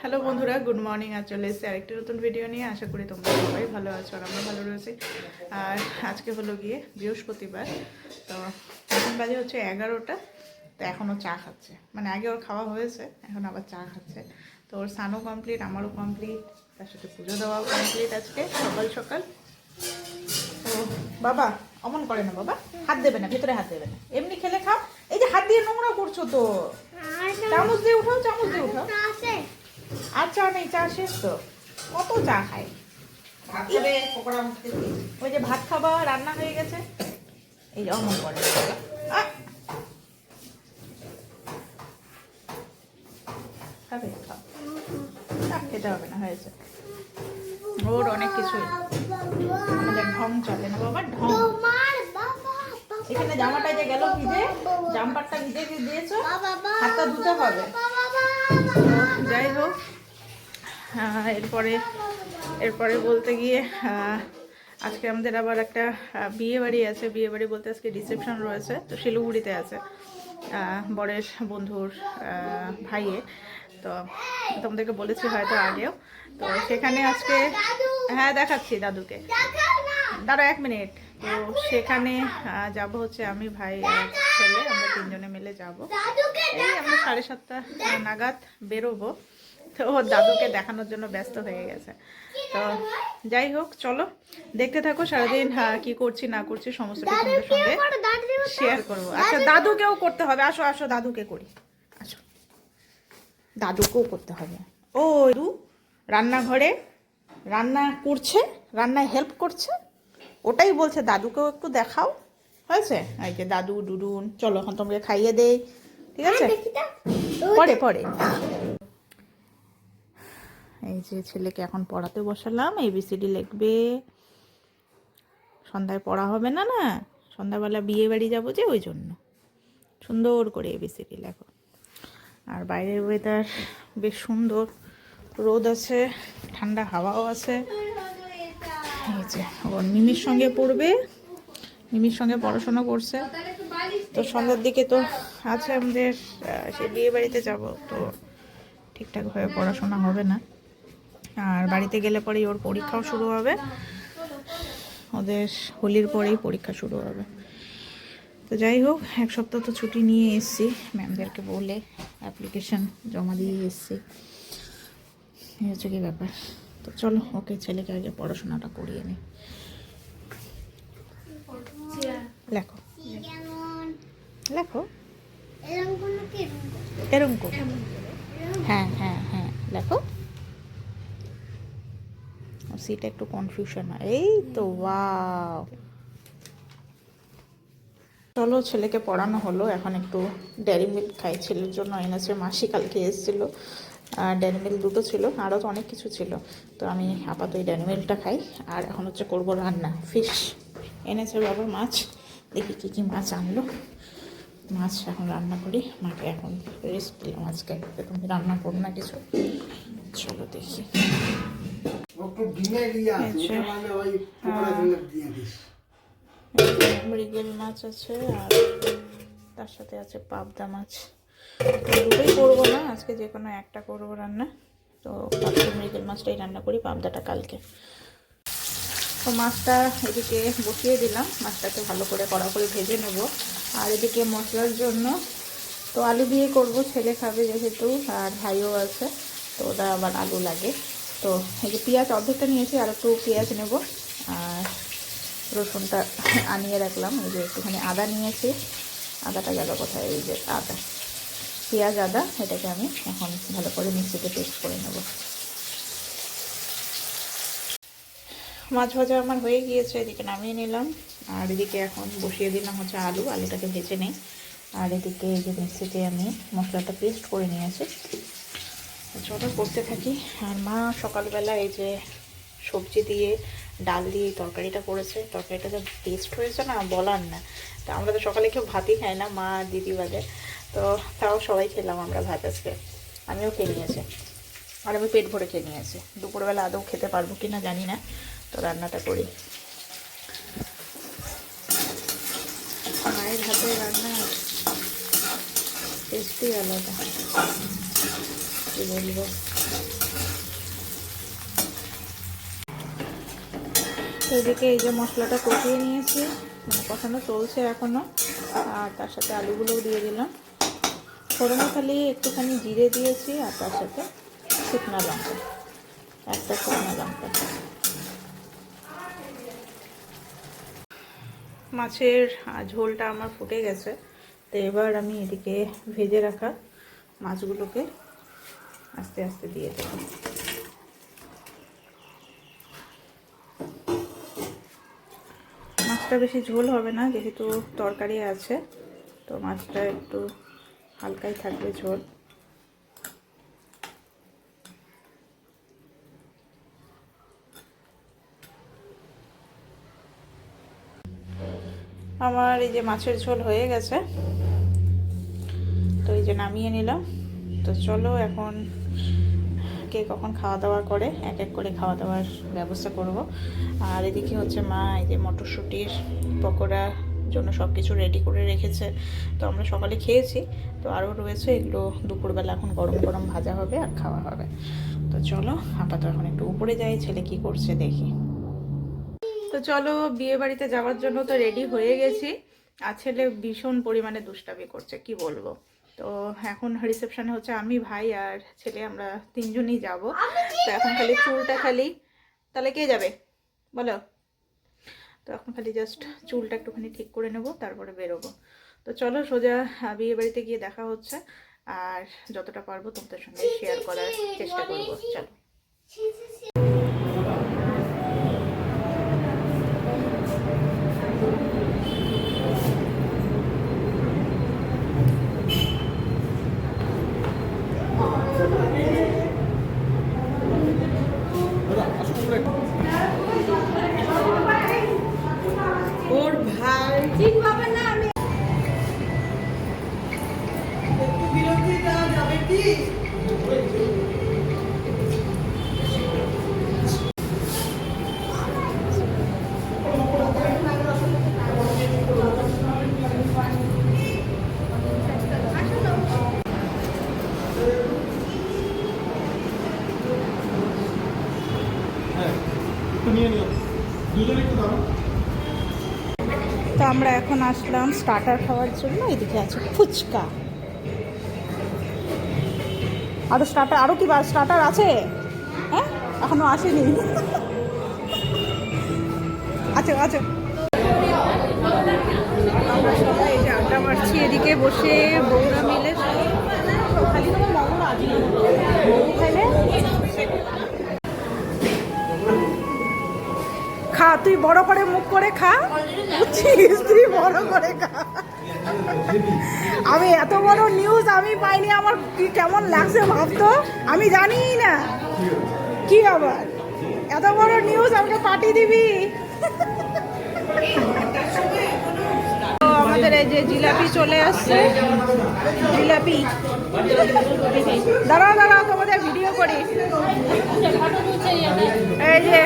Hello বন্ধুরা good morning আর চলে এসেছি আরেকটি নতুন ভিডিও নিয়ে। আশা করি তোমরা সবাই ভালো আছো আর আমরা ভালো রয়েছি। আর আজকে হলো গিয়ে বৃহস্পতিবার তো এখন বাজে হচ্ছে এগারোটা তো এখনও চা খাচ্ছে। মানে আগে ওর খাওয়া হয়েছে এখন আবার চা খাচ্ছে। তো ওর স্নানও কমপ্লিট আমারও কমপ্লিট তার সাথে পুজো দেওয়াও কমপ্লিট আজকে সকাল সকাল। তো বাবা অমন করে না বাবা হাত দেবে না ভেতরে হাত দেবে না। এমনি খেলে খাও এই যে হাত দিয়ে নোংরা করছ তো। চামচ দিয়ে উঠাও চামচ দিয়ে উঠাও। আর চা নেই চা শেষ তো। কত চা খায় ওই যে ভাত খাবা রান্না হয়ে গেছে। এই যে অমন করে! খাবে? খাও। খেতে হবে না হয়েছে। ওর অনেক কিছুই। আমাদের ঢং চলে না বাবা ঢং। এখানে জামাটা যে গেল ভিজে জাম্পারটা ভিজে দিয়ে দিয়েছ হাতটা ধুতে হবে। যাই হোক এরপরে এরপরে বলতে গিয়ে আজকে আমাদের আবার একটা বিয়ে বাড়ি আছে। বিয়ে বাড়ি বলতে আজকে রিসেপশন রয়েছে, তো শিলিগুড়িতে আছে বরের বন্ধুর ভাইয়ে তো তোমাদেরকে বলেছি হয়তো আগেও। তো সেখানে আজকে হ্যাঁ দেখাচ্ছি দাদুকে। দাঁড়া এক মিনিট। তো সেখানে যাব হচ্ছে আমি, ভাই ছেলে আমরা তিনজনে মিলে যাব। এই আমরা সাড়ে সাতটা নাগাদ বেরোবো। তো ওর দাদুকে দেখানোর জন্য ব্যস্ত হয়ে গেছে। তো যাই হোক চলো। দেখতে থাকো সারাদিন কি করছি না করছি সমস্তটা তোমাদের সঙ্গে শেয়ার করব। আচ্ছা দাদুকেও করতে হবে। আসো আসো দাদুকে করি। আসো। দাদুকেও করতে হবে। ও দু রান্নাঘরে রান্না করছে রান্নায় হেল্প করছে। ওটাই বলছে দাদুকেও একটু দেখাও। হয়েছে? এই যে দাদু ডুডুন চলো এখন তোমাকে খাইয়ে দেই। ঠিক আছে? পরে পরে। এই যে ছেলেকে এখন পড়াতে বসালাম এবিসিডি লিখবে। সন্ধ্যায় পড়া হবে না না? সন্ধ্যাবেলা বিয়ে বাড়ি যাব যে ওই জন্য। সুন্দর করে এবিসিডি লেখো। আর বাইরের ওয়েদার বেশ সুন্দর। রোদ আছে ঠান্ডা হাওয়াও আছে। এই যে ও মিমির সঙ্গে পড়বে। মিমির সঙ্গে পড়াশোনা করছে। তো সন্ধ্যার দিকে তো আছে আমাদের সেই বিয়ে বাড়িতে যাব, তো ঠিকঠাকভাবে পড়াশোনা হবে না। আর বাড়িতে গেলে পরেই ওর পরীক্ষাও শুরু হবে। ওদের হোলির পরেই পরীক্ষা শুরু হবে। তো যাই হোক, এক সপ্তাহ তো ছুটি নিয়ে এসেছি। ম্যামদেরকে বলে অ্যাপ্লিকেশন জমা দিয়ে এসেছি। এই হচ্ছে কি ব্যাপার। তো চলো, ওকে ছেলেকে আগে পড়াশোনাটা করিয়ে নিই। লেখো। লেখো। এরকম করো। হ্যাঁ হ্যাঁ হ্যাঁ লেখো। সিটা একটু কনফিউশন হয়। এই তো ওয়াও চলো ছেলেকে পড়ানো হলো। এখন একটু ডেয়ারি মিল্ক খাই। ছেলের জন্য এনেছে মাসি কালকে এসেছিল। আর ডেয়ারি মিল্ক দুটো ছিল। আরও তো অনেক কিছু ছিল। তো আমি আপাতত এই ডেয়ারি মিল্কটা খাই। আর এখন হচ্ছে করব রান্না। ফিশ এনেছে বাবা মাছ। দেখি কী কী মাছ আনলো। মাছ এখন রান্না করি মাকে এখন রেস্ট দিলাম। আজকে তুমি রান্না করো না কিছু। চলো দেখি। আসি আচ্ছা। মানে মৃগেল মাছ আছে আর তার সাথে আছে পাবদা মাছ। দুটোই করব না আজকে যে কোনো একটা করব রান্না। তো মৃগেল মাছটাই রান্না করি পাবদাটা কালকে। তো মাছটা এদিকে বসিয়ে দিলাম। মাছটাকে ভালো করে কড়া করে ভেজে নেব। আর এদিকে মশলার জন্য তো আলু দিয়ে করব, ছেলে খাবে যেহেতু, আর ভাইও আছে, তো ওটা আবার আলু লাগে। তো এই যে পেঁয়াজ অর্ধেকটা নিয়েছি, আর একটু পেঁয়াজ নেব। আর রসুনটা আনিয়ে রাখলাম, এই যে একটুখানি আদা নিয়েছি। আদাটা গেল কোথায়? এই যে আদা, পেঁয়াজ আদা, এটাকে আমি এখন ভালো করে মিক্সিতে পেস্ট করে নেব। মাছ ভাজা আমার হয়ে গিয়েছে, এদিকে নামিয়ে নিলাম। আর এদিকে এখন বসিয়ে দিলাম হচ্ছে আলু, আলুটাকে ভেজে নেই। আর এদিকে এই যে মিক্সিতে আমি মশলাটা পেস্ট করে নিয়েছি। চলো করতে থাকি। আর মা সকালবেলা এই যে সবজি দিয়ে ডাল দিয়ে তরকারিটা করেছে। তরকারিটা যা টেস্ট হয়েছে না, বলার না। তো আমরা তো সকালে কেউ ভাতই খাই না, মা, দিদি বাদে তো তাও সবাই খেলাম আমরা ভাত আজকে। আমিও খেয়ে নিয়েছি। আর আমি পেট ভরে খেয়ে নিয়েছি। দুপুরবেলা আদৌ খেতে পারব কি না জানি না। তো রান্নাটা করি। মায়ের হাতে রান্না টেস্টই আলাদা। কি বলব? এদিকে এই যে মশলাটা কষিয়ে নিয়েছি, কষানো চলছে এখনও আর তার সাথে আলুগুলোও দিয়ে দিলাম। ফোড়নে খালি একটুখানি জিরে দিয়েছি, আর তার সাথে শুকনো লঙ্কা, একটা শুকনা লঙ্কা। মাছের ঝোলটা আমার ফুটে গেছে। তো এবার আমি এদিকে ভেজে রাখা মাছগুলোকে আস্তে আস্তে দিয়ে দেবো। মাছটা বেশি ঝোল হবে না, যেহেতু তরকারি আছে, তো মাছটা একটু হালকাই থাকবে ঝোল। আমার এই যে মাছের ঝোল হয়ে গেছে, তো এই যে নামিয়ে নিলাম। তো চলো এখন কে কখন খাওয়া দাওয়া করে, এক এক করে খাওয়া দাওয়ার ব্যবস্থা করব। আর এদিকে হচ্ছে মা এই যে মটরশুঁটির পকোড়া জন্য সব কিছু রেডি করে রেখেছে। তো আমরা সকালে খেয়েছি, তো আরও রয়েছে এগুলো দুপুরবেলা এখন গরম গরম ভাজা হবে আর খাওয়া হবে। তো চলো, আপাতত এখন একটু উপরে যাই, ছেলে কি করছে দেখি। তো চলো বিয়ে বাড়িতে যাওয়ার জন্য তো রেডি হয়ে গেছি। আর ছেলে ভীষণ পরিমাণে দুষ্টামি করছে কি বলব? তো এখন রিসেপশনে হচ্ছে আমি ভাই আর ছেলে আমরা তিনজনই যাব। তো এখন খালি চুলটা খালি তাহলে কে যাবে? বলো। তো এখন খালি জাস্ট চুলটা একটুখানি ঠিক করে নেব তারপরে বেরোবো। তো চলো সোজা বিয়ে বাড়িতে গিয়ে দেখা হচ্ছে। আর যতটা পারব তোমাদের সঙ্গে শেয়ার করার চেষ্টা করব। চলো। আমরা এখন আসলাম স্টার্টার খাওয়ার জন্য, এদিকে আছে ফুচকা। আরও স্টার্টার আরও কি স্টার্টার আছে? হ্যাঁ? এখনও আসেনি। আছে আছে আমরা সবাই এই আড্ডা মারছি এদিকে বসে বউরা মিলে। খালি তোমার মগর আছে খাইলে? খা তুই বড় করে মুখ করে খা। বুঝছিস? তুই বড় করে খা। আমি এত বড় নিউজ আমি পাইনি, আমার কেমন লাগছে ভাবতো? আমি জানি না। কি আবার এত বড় নিউজ আমাকে পাঠিয়ে দিবি? আমাদের এই যে জিলাপি চলে আসছে। জিলাপি। দাঁড়াও দাঁড়াও ভিডিও করি। এই যে,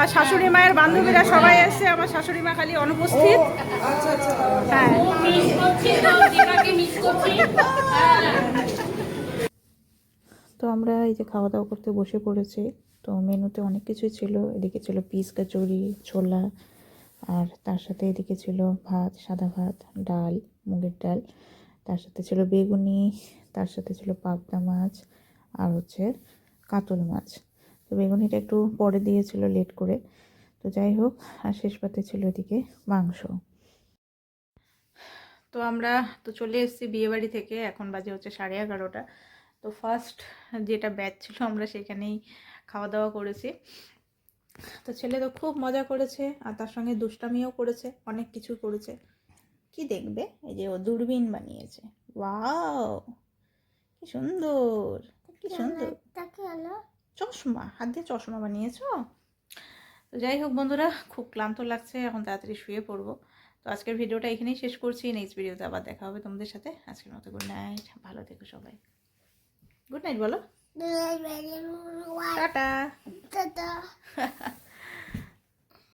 আর শাশুড়ি মায়ের বান্ধবীরা সবাই এসছে আমার শাশুড়ি মা খালি অনুপস্থিত। হ্যাঁ। তো আমরা এই যে খাওয়া দাওয়া করতে বসে পড়েছি। তো মেনুতে অনেক কিছুই ছিল। এদিকে ছিল পিস কচুরি, ছোলা, আর তার সাথে এদিকে ছিল ভাত, সাদা ভাত, ডাল, মুগের ডাল। তার সাথে ছিল বেগুনি, তার সাথে ছিল পাবদা মাছ আর হচ্ছে কাতল মাছ। তো বেগুনিটা একটু পরে দিয়েছিল লেট করে। তো যাই হোক, আর শেষ পাতে ছিল এদিকে মাংস। তো আমরা তো চলে এসেছি বিয়েবাড়ি থেকে, এখন বাজে হচ্ছে সাড়ে এগারোটা। তো ফার্স্ট যেটা ব্যাচ ছিল আমরা সেখানেই খাওয়া দাওয়া করেছি। তো ছেলে তো খুব মজা করেছে, আর তার সঙ্গে দুষ্টামিও করেছে, অনেক কিছু করেছে। কি দেখবে? এই যে ও দূরবীন বানিয়েছে। ওয়াও! কি সুন্দর! কি সুন্দর চশমা হাত দিয়ে চশমা বানিয়েছো? তো যাই হোক বন্ধুরা খুব ক্লান্ত লাগছে এখন তাড়াতাড়ি শুয়ে পড়ব। তো আজকের ভিডিওটা এখানেই শেষ করছি নেক্সট ভিডিওতে আবার দেখা হবে তোমাদের সাথে। আজকের মতো গুড নাইট ভালো থেকো সবাই। গুড নাইট বলো। টাটা। Ta-da.